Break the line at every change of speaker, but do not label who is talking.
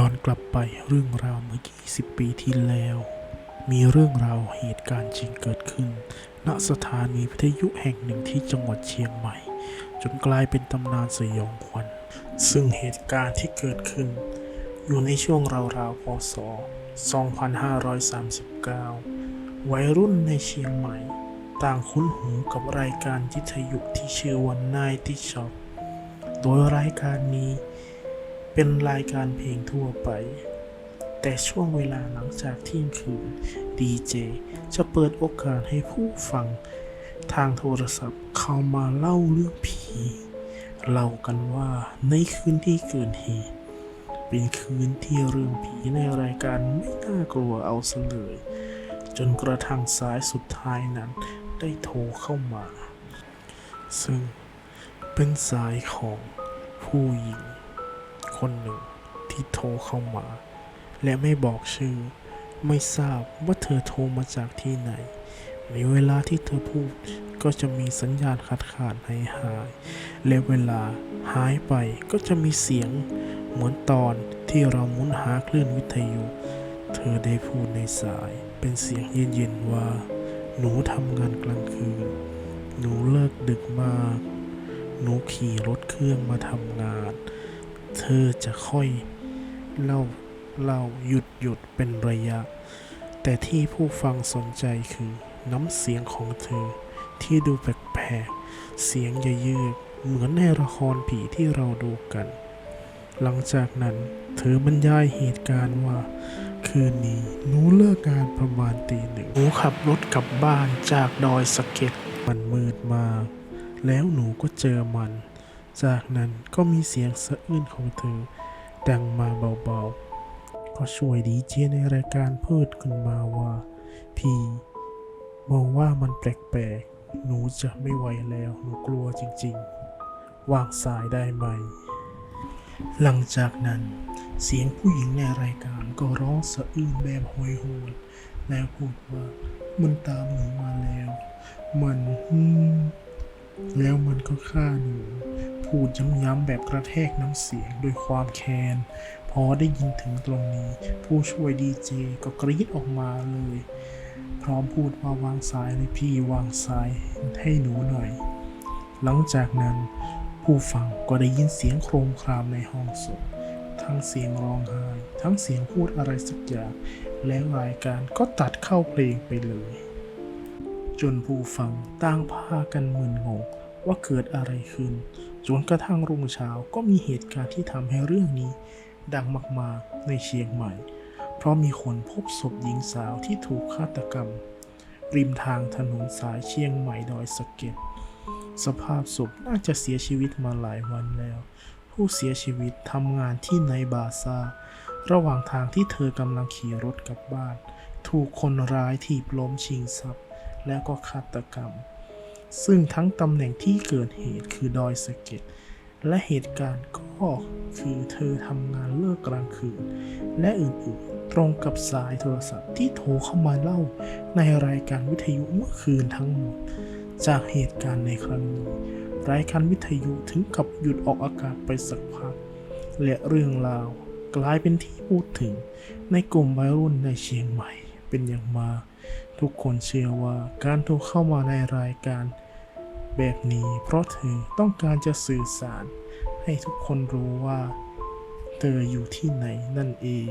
ย้อนกลับไปเรื่องราวเมื่อ 20 ปีที่แล้ว มีเรื่องราวเหตุการณ์จริงเกิดขึ้น ณสถานีวิทยุแห่งหนึ่งที่จังหวัดเชียงใหม่ จนกลายเป็นตำนานสยองขวัญ ซึ่งเหตุการณ์ที่เกิดขึ้น อยู่ในช่วงราวๆพศ 2539 วัยรุ่นในเชียงใหม่ ต่างคุ้นหูกับรายการวิทยุที่ชื่อว่านายที่ชอบโดยรายการนี้ เป็นรายการเพลงทั่วไป แต่ช่วงเวลาหลังจากเที่ยงคืนดีเจจะเปิดโอกาสให้ผู้ฟังทางโทรศัพท์เข้ามาเล่าเรื่องผีเล่ากันว่าในคืนที่เกิดเหตุเป็นคืนที่เรื่องผีในรายการไม่น่ากลัวเอาซะเลย จนกระทั่งสายสุดท้ายนั้นได้โทรเข้ามา ซึ่งเป็นสายของผู้หญิง คนหนึ่งที่โทรเข้ามา และไม่บอกชื่อ ไม่ทราบว่าเธอโทรมาจากที่ไหน ในเวลาที่เธอพูดก็จะมีสัญญาณขาดขาดหายหาย และเวลาหายไปก็จะมีเสียงเหมือนตอนที่เราหมุนหาคลื่นวิทยุ เธอได้พูดในสายเป็นเสียงเย็นๆว่า หนูทำงานกลางคืน หนูเลิกดึกมาก หนูขี่รถเครื่องมาทำงาน เธอจะค่อยเล่าเล่าหยุดหยุดเป็นระยะ แต่ที่ผู้ฟังสนใจคือน้ำเสียงของเธอที่ดูแปลกๆ เสียงยยืดเหมือนในละครผีที่เราดูกัน หลังจากนั้นเธอบรรยายเหตุการณ์ว่า คืนนี้หนูเลิกงานประมาณตีหนึ่งหนูขับรถกลับบ้านจากดอยสะเก็ดมันมืดมาก แล้วหนูก็เจอมัน จากนั้นก็มีเสียงสะอื้นของเธอ ดังมาเบาๆ ก็ช่วยดีเจในรายการพูดขึ้นมาว่า พี่ มองว่ามันแปลกๆ หนูจะไม่ไหวแล้ว หนูกลัวจริงๆ วางสายได้ไหม หลังจากนั้น เสียงผู้หญิงในรายการก็ร้องสะอื้นแบบโหยหวนแล้วพูดว่ามันตามหนูมาแล้ว มัน แล้วมันก็ฆ่าหนู พูดย้ำๆแบบกระแทกน้ำเสียงด้วยความแค้นพอได้ยินถึงตรงนี้ ผู้ช่วยดีเจก็กรี๊ดออกมาเลย พร้อมพูดว่าวางสายเลยพี่วางสายให้หนูหน่อย หลังจากนั้น ผู้ฟังก็ได้ยินเสียงโครมครามในห้องศพทั้งเสียงร้องไห้ทั้งเสียงพูดอะไรสักอย่าง แล้วรายการก็ตัดเข้าเพลงไปเลย จนผู้ฟังต่างพากันมึนงงว่าเกิดอะไรขึ้น จนกระทั่งรุ่งเช้าก็มีเหตุการณ์ที่ทำให้เรื่องนี้ ดังมากๆในเชียงใหม่ เพราะมีคนพบศพหญิงสาวที่ถูกฆาตกรรม ริมทางถนนสายเชียงใหม่ดอยสะเก็ดสภาพศพน่าจะเสียชีวิตมาหลายวันแล้ว ผู้เสียชีวิตทำงานที่ในบาซาระหว่างทางที่เธอกำลังขี่รถกลับบ้าน ถูกคนร้ายถีบล้มชิงทรัพย์ แล้วก็ฆาตกรรม ซึ่งทั้งตำแหน่งที่เกิดเหตุคือดอยสะเก็ดและเหตุการณ์ก็คือเธอทำงานเลิกกลางคืน และอื่นๆ ตรงกับสายโทรศัพท์ที่โทรเข้ามาเล่าในรายการวิทยุเมื่อคืนทั้งหมด จากเหตุการณ์ในครั้งนี้ รายการวิทยุถึงกับหยุดออกอากาศไปสักพัก และเรื่องราวกลายเป็นที่พูดถึงในกลุ่มวัยรุ่นในเชียงใหม่ เป็นอย่างมาก ทุกคนเชื่อว่าการโทรเข้ามาในรายการ แบบนี้เพราะเธอต้องการจะสื่อสาร ให้ทุกคนรู้ว่า เธออยู่ที่ไหนนั่นเอง